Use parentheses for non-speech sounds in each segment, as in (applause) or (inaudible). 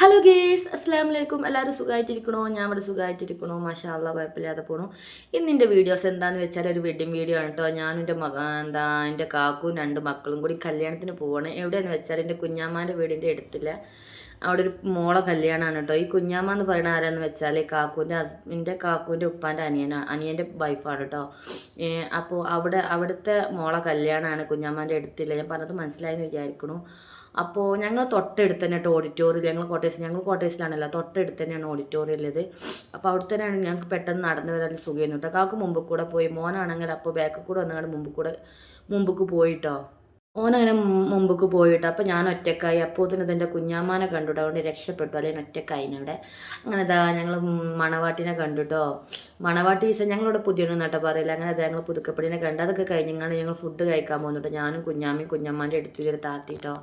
Hello guys അസ്സാം വലൈക്കും എല്ലാവരും സുഖമായിട്ടിരിക്കണോ? ഞാൻ ഇവിടെ സുഖമായിട്ടിരിക്കണോ. മഷാല കുഴപ്പമില്ലാതെ പോണു. ഇന്നിന്റെ വീഡിയോസ് എന്താണെന്ന് വെച്ചാൽ ഒരു വെഡ്ഡിങ് വീഡിയോ ആണ് കേട്ടോ ഞാൻ എന്റെ മക എന്താ എന്റെ കാക്കും രണ്ട് മക്കളും കൂടി കല്യാണത്തിന് പോവാണ്. എവിടെയാണെന്ന് വെച്ചാൽ എന്റെ കുഞ്ഞാമ്മാന്റെ വീടിന്റെ അടുത്തില്ല. അവിടെ ഒരു മോളെ കല്യാണമാണ് കേട്ടോ. ഈ കുഞ്ഞാമ്മ എന്ന് പറയുന്ന ആരാന്ന് വെച്ചാൽ കാക്കുവിന്റെ ഹസ്ബൻഡിന്റെ കാക്കുവിന്റെ ഉപ്പാന്റെ അനിയനാണ് അനിയന്റെ വൈഫാണ് കേട്ടോ. അപ്പോൾ അവിടെ അവിടുത്തെ മോളെ കല്യാണമാണ് കുഞ്ഞാമ്മന്റെ അടുത്തില്ല? ഞാൻ പറഞ്ഞത് മനസ്സിലായെന്ന് വിചാരിക്കണു. അപ്പോൾ ഞങ്ങൾ തൊട്ടടുത്ത് തന്നെ കേട്ടോ ഓഡിറ്റോറിയൽ ഞങ്ങൾ കോട്ടേഴ്സ് ഞങ്ങൾ കോട്ടേഴ്സിലാണല്ലോ തൊട്ടടുത്ത് തന്നെയാണ് ഓഡിറ്റോറിയം ഉള്ളത് അപ്പോൾ അവിടെ തന്നെയാണ് ഞങ്ങൾക്ക് പെട്ടെന്ന് നടന്നു വരാൻ സുഖമായിരുന്നു കേട്ടോ. കാക്ക് മുമ്പ് കൂടെ പോയി. മോനാണെങ്കിൽ അപ്പോൾ ബാക്കിൽ കൂടെ വന്നങ്ങൾ മുമ്പ് കൂടെ മുമ്പ് പോയിട്ടോ ഓനങ്ങനെ മുമ്പക്ക് പോയിട്ട് അപ്പോൾ ഞാൻ ഒറ്റക്കായി. അപ്പോൾ തന്നെ ഇതിന്റെ കുഞ്ഞാമാനെ കണ്ടുട്ടോ. അതുകൊണ്ട് രക്ഷപ്പെട്ടു. അല്ലെങ്കിൽ ഒറ്റക്കായിന് അവിടെ അങ്ങനെ ഇതാ ഞങ്ങൾ മണവാട്ടിനെ കണ്ടുട്ടോ. മണവാട്ടി ദിവസം ഞങ്ങളിവിടെ പുതിയ നട്ട പറയില്ല അങ്ങനെ അതാ ഞങ്ങൾ പുതുക്കപ്പടിനെ കണ്ട്. അതൊക്കെ കഴിഞ്ഞാണ് ഞങ്ങൾ ഫുഡ് കഴിക്കാൻ പോകുന്നുണ്ട് ഞാനും കുഞ്ഞാമ്മയും കുഞ്ഞമ്മാന്റെ അടുത്ത് താത്തിട്ടോ.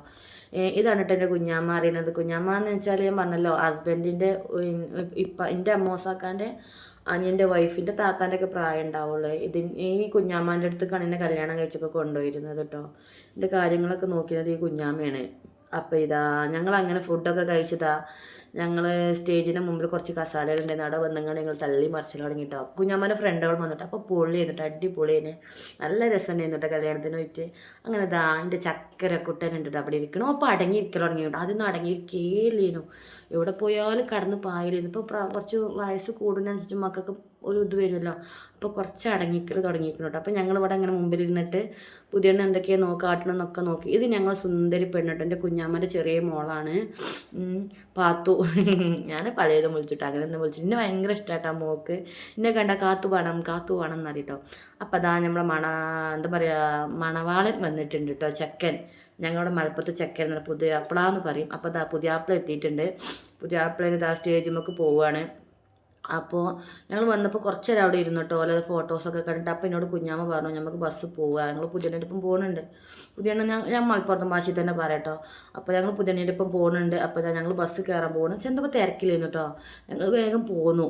ഇതാണ് കേട്ടോ എന്റെ കുഞ്ഞാമ്മ അറിയുന്നത് കുഞ്ഞാമ്മ എന്ന് വെച്ചാൽ ഞാൻ പറഞ്ഞല്ലോ ഹസ്ബൻഡിന്റെ ഇപ്പം എന്റെ അമ്മോസാക്കാന്റെ അനിയന്റെ വൈഫിന്റെ താത്താന്റെ ഒക്കെ പ്രായം ഉണ്ടാവുള്ളൂ. ഇതിന് ഈ കുഞ്ഞാമ്മാന്റെ അടുത്ത് കണ്ണിനെ കല്യാണം കഴിച്ചൊക്കെ കൊണ്ടുപോയിരുന്നത് കേട്ടോ എന്റെ കാര്യങ്ങളൊക്കെ നോക്കിയത് ഈ കുഞ്ഞാമ്മയാണ്. അപ്പോൾ ഇതാ ഞങ്ങൾ അങ്ങനെ ഫുഡൊക്കെ കഴിച്ചതാ. ഞങ്ങൾ സ്റ്റേജിന്റെ മുമ്പിൽ കുറച്ച് കസാലകളുണ്ടായിരുന്നു അവിടെ വന്നങ്ങൾ ഞങ്ങൾ തള്ളി മറിച്ചിൽ തുടങ്ങിയിട്ടോ കുഞ്ഞമ്മന്റെ ഫ്രണ്ടുകൾ വന്നിട്ട് അപ്പോൾ പൊള്ളി ചെയ്തിട്ട് അടിപൊളിയേനെ നല്ല രസം കേട്ടോ കല്യാണത്തിന് പോയിട്ട് അങ്ങനെ ദാ എന്റെ ചക്കരക്കുട്ടൻ കുട്ടനുണ്ട് അവിടെ ഇരിക്കണം. അപ്പോൾ അടങ്ങിയിരിക്കൽ തുടങ്ങിയിട്ടോ. അതൊന്നും അടങ്ങിയിരിക്കേലേനു എവിടെ പോയാലും കടന്ന് പായില്ലായിരുന്നു ഇപ്പോൾ കുറച്ച് വയസ്സ് കൂടുന്നതനുസരിച്ച് മക്കൾക്ക് ഒരു ഇത് വരുമല്ലോ. അപ്പോൾ കുറച്ച് അടങ്ങിക്കൽ തുടങ്ങിയിട്ടുണ്ട് അപ്പോൾ ഞങ്ങളിവിടെ അങ്ങനെ മുമ്പിൽ ഇരുന്നിട്ട് പുതിയ എന്തൊക്കെയാണ് നോക്കാട്ടണം കാട്ടണം എന്നൊക്കെ നോക്കി. ഇത് ഞങ്ങൾ സുന്ദരി പെണ്ണിട്ട് എന്റെ കുഞ്ഞാമ്മന്റെ ചെറിയ മോളാണ്. പാത്തു. (laughs) ഞാൻ പലതും വിളിച്ചിട്ട്. അങ്ങനെ ഒന്നും വിളിച്ചിട്ട് എന്നെ ഭയങ്കര ഇഷ്ടമായിട്ടാ മോക്ക്. എന്നെ കണ്ട കാത്തു പാടാം കാത്തു പാടം എന്നറിയട്ടോ അപ്പോൾ അതാ നമ്മളെ മണ എന്താ പറയുക മണവാളൻ വന്നിട്ടുണ്ട് കേട്ടോ ചെക്കൻ. ഞങ്ങളുടെ മലപ്പുറത്ത് ചെക്കൻ പുതിയ അപ്പളാന്ന് പറയും. അപ്പോൾ അതാ പുതിയ ആപ്പിൾ എത്തിയിട്ടുണ്ട്. പുതിയ ആപ്പിളിന് ഇതാ നമുക്ക് പോവുകയാണ് അപ്പോൾ ഞങ്ങൾ വന്നപ്പോൾ കുറച്ച് നേരം അവിടെ ഇരുന്നിട്ടോ. അല്ലാതെ ഫോട്ടോസൊക്കെ കണ്ടിട്ട് അപ്പോൾ എന്നോട് കുഞ്ഞാമ്മ പറഞ്ഞു നമുക്ക് ബസ് പോവുക ഞങ്ങൾ പുതിയണ്ണിന്റെ പോകുന്നുണ്ട് പുതിയണ്ണ ഞാൻ മലപ്പുറത്തെ ഭാഷയിൽ തന്നെ പറയട്ടോ. അപ്പോൾ ഞങ്ങൾ പുതിയണ്ണിന്റെ പോകുന്നുണ്ട് അപ്പോൾ ഞങ്ങൾ ബസ് കയറാൻ പോകണം ചെന്നപ്പോൾ തിരക്കില്ലായിരുന്നു കേട്ടോ ഞങ്ങൾ വേഗം പോന്നു.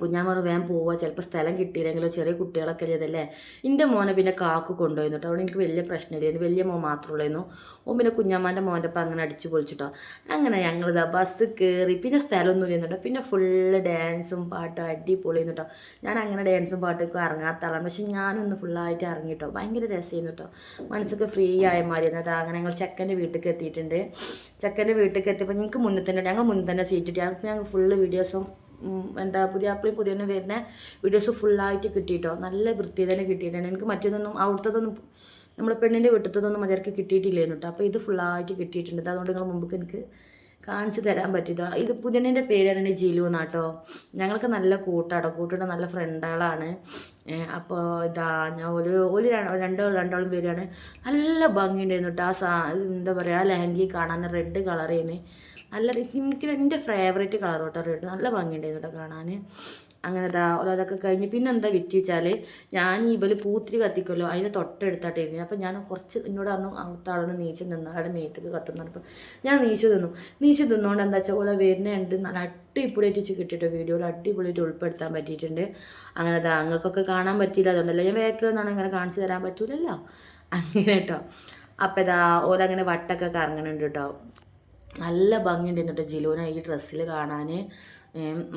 കുഞ്ഞാമറ് വേഗം പോവുക ചിലപ്പോൾ സ്ഥലം കിട്ടിയില്ലെങ്കിലോ ചെറിയ കുട്ടികളൊക്കെ ചെയ്തല്ലേ എന്റെ മോനെ പിന്നെ കാക്ക് കൊണ്ടുപോയി കേട്ടോ അവിടെ എനിക്ക് വലിയ പ്രശ്നമില്ലായിരുന്നു വലിയ മോൻ മാത്രമുള്ളായിരുന്നു ഓ പിന്നെ കുഞ്ഞാമ്മാന്റെ മോന്റെ അപ്പം അങ്ങനെ അടിച്ച് പൊളിച്ചിട്ടോ. അങ്ങനെ ഞങ്ങളിതാ ബസ് കയറി പിന്നെ സ്ഥലമൊന്നും ഇല്ലെന്നുട്ടോ പിന്നെ ഫുള്ള് ഡാൻസും പാട്ടും അടിപൊളി കേട്ടോ. ഞാൻ അങ്ങനെ ഡാൻസും പാട്ടൊക്കെ ഇറങ്ങാത്ത ആളാണ്. പക്ഷെ ഞാനൊന്ന് ഫുള്ളായിട്ട് ഇറങ്ങിട്ടോ ഭയങ്കര രസമായിരുന്നു കേട്ടോ. മനസ്സൊക്കെ ഫ്രീ ആയ മാതിരി. അത് അങ്ങനെ ഞങ്ങൾ ചെക്കന്റെ വീട്ടിലേക്ക് എത്തിയിട്ടുണ്ട്. ചെക്കന്റെ വീട്ടിലേക്ക് എത്തിയപ്പോൾ ഞങ്ങൾക്ക് മുന്നിൽ തന്നെ ഞങ്ങൾ മുന്നിൽ തന്നെ സീറ്റിട്ട് ഞങ്ങൾ ഫുള്ള് വീഡിയോസും എന്താ പുതിയ ആപ്പിളും പുതിയ വരുന്ന വീഡിയോസ് ഫുള്ളായിട്ട് കിട്ടിയിട്ടോ നല്ല വൃത്തി തന്നെ കിട്ടിയിട്ടാണ് എനിക്ക് മറ്റേതൊന്നും അവിടുത്തതൊന്നും നമ്മുടെ പെണ്ണിന്റെ വീട്ടിലത്തൊന്നും മതിയാർക്ക് കിട്ടിയിട്ടില്ലായിരുന്നു കേട്ടോ. അപ്പോൾ ഇത് ഫുള്ളായിട്ട് കിട്ടിയിട്ടുണ്ട്. അതുകൊണ്ട് നിങ്ങൾ മുമ്പ് എനിക്ക് കാണിച്ചു തരാൻ പറ്റിയതോ. ഇത് പുതിയണ്ണിന്റെ പേരാണ് ജിലു എന്നാട്ടോ ഞങ്ങൾക്ക് നല്ല കൂട്ടാട്ടോ. കൂട്ടുന്ന നല്ല ഫ്രണ്ടുകളാണ് അപ്പോൾ ഇതാ ഞാൻ ഒരു ഒരു രണ്ടോ രണ്ടോളം പേരാണ്. നല്ല ഭംഗിയുണ്ടായിരുന്നു കേട്ടോ. ആ സാ എന്താ പറയുക ആ ലഹങ്കി കാണാൻ റെഡ് കളറേന്ന് നല്ല എനിക്ക് എന്റെ ഫേവറേറ്റ് കളർ കേട്ടോ റെഡ് നല്ല ഭംഗിയുണ്ടായിരുന്നു കേട്ടോ കാണാൻ അങ്ങനെ ദാ അതൊക്കെ കഴിഞ്ഞ് പിന്നെ എന്താ വിറ്റിച്ചാൽ ഞാൻ ഈ ഇവൽ പൂത്തിരി കത്തിക്കുമല്ലോ അതിന്റെ തൊട്ടടുത്തായിട്ട് ഇരുന്നു അപ്പം ഞാൻ കുറച്ച് എന്നോട് പറഞ്ഞു അവിടുത്തെ ആളോട് നീച്ച് നിന്നു അവിടെ മേത്തേക്ക് കത്തുന്നു പറഞ്ഞപ്പോൾ ഞാൻ നീച്ച് തിന്നു നീച്ച് തിന്നുകൊണ്ട് എന്താ വെച്ചാൽ വേരിനെ വരുന്നുണ്ട് നല്ല അടിപൊളിയായിട്ട് വെച്ച് കിട്ടിയിട്ട് വീഡിയോയിൽ അടിപൊളിയായിട്ട് ഉൾപ്പെടുത്താൻ പറ്റിയിട്ടുണ്ട്. അങ്ങനെ അതാ അങ്ങക്കൊക്കെ കാണാൻ പറ്റിയില്ല. അതുകൊണ്ടല്ല ഞാൻ വേക്കിലൊന്നാണ് അങ്ങനെ കാണിച്ചു തരാൻ പറ്റൂലല്ലോ. അങ്ങനെ കേട്ടോ. അപ്പം ഇതാ ഓലങ്ങനെ വട്ടൊക്കെ കറങ്ങണുണ്ട് കേട്ടോ. നല്ല ഭംഗിയുണ്ട് എന്നിട്ട് ജിലൂന ഈ ഡ്രസ്സിൽ കാണാൻ.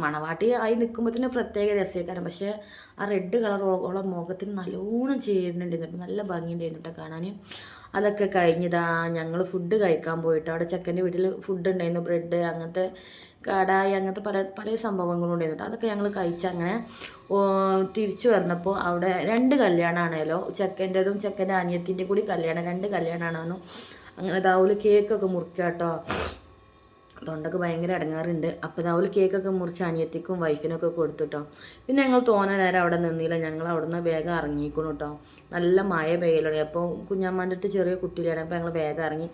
മണവാട്ടി ആയി നിൽക്കുമ്പോൾ തന്നെ പ്രത്യേക രസീകരം. പക്ഷേ ആ റെഡ് കളർ ഉള്ള മുഖത്തിന് നല്ലോണം ചേരുന്നുണ്ട് എന്നിട്ട് നല്ല ഭംഗിയുണ്ട് എന്നിട്ട് കാണാൻ. അതൊക്കെ കഴിഞ്ഞതാ ഞങ്ങൾ ഫുഡ് കഴിക്കാൻ പോയിട്ട് അവിടെ ചെക്കന്റെ വീട്ടിൽ ഫുഡ് ഉണ്ടായിരുന്നു ബ്രെഡ് അങ്ങനത്തെ കടായി അങ്ങനത്തെ പല പല സംഭവങ്ങളും ഉണ്ടായിരുന്നു അതൊക്കെ ഞങ്ങൾ കഴിച്ച് അങ്ങനെ തിരിച്ചു വന്നപ്പോൾ അവിടെ രണ്ട് കല്യാണമാണേലോ ചെക്കന്റെതും ചെക്കന്റെ അനിയത്തിന്റെ കൂടി കല്യാണം രണ്ട് കല്യാണമാണോ അങ്ങനെ ദാവൂൽ കേക്കൊക്കെ മുറിക്കാട്ടോ. തൊണ്ടക്ക് ഭയങ്കര അടങ്ങാറുണ്ട്. അപ്പോൾ അവൾ കേക്കൊക്കെ മുറിച്ച് അനിയത്തിക്കും വൈഫിനൊക്കെ കൊടുത്തുട്ടോ. പിന്നെ ഞങ്ങൾ തോന്നാൻ നേരം അവിടെ നിന്നില്ല. ഞങ്ങൾ അവിടെ നിന്ന് വേഗം ഇറങ്ങിക്കണം കേട്ടോ നല്ല മഴ പെയ്യലാണ് അപ്പോൾ കുഞ്ഞമ്മന്റെ അടുത്ത് ചെറിയ കുട്ടിയിലാണ്. അപ്പോൾ ഞങ്ങൾ വേഗം ഇറങ്ങി.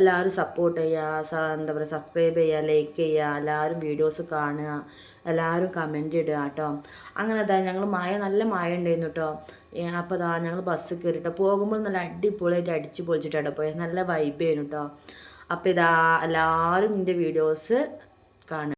എല്ലാവരും സപ്പോർട്ട് ചെയ്യുക എന്താ പറയുക സബ്സ്ക്രൈബ് ചെയ്യുക ലൈക്ക് ചെയ്യുക എല്ലാവരും വീഡിയോസ് കാണുക എല്ലാവരും കമന്റ് ഇടുക കേട്ടോ അങ്ങനെ അതാ ഞങ്ങൾ മഴ നല്ല മഴ ഉണ്ടായിരുന്നു കേട്ടോ അപ്പോൾ അതാ ഞങ്ങൾ ബസ് കയറിട്ടോ. പോകുമ്പോൾ നല്ല അടിപൊളിയായിട്ട് അടിച്ച് പൊളിച്ചിട്ടാണ് പോയത്. നല്ല വൈബ് ചെയ്യുന്നു കേട്ടോ അപ്പോൾ ഇതാ എല്ലാവരും എന്റെ വീഡിയോസ് കാണുക.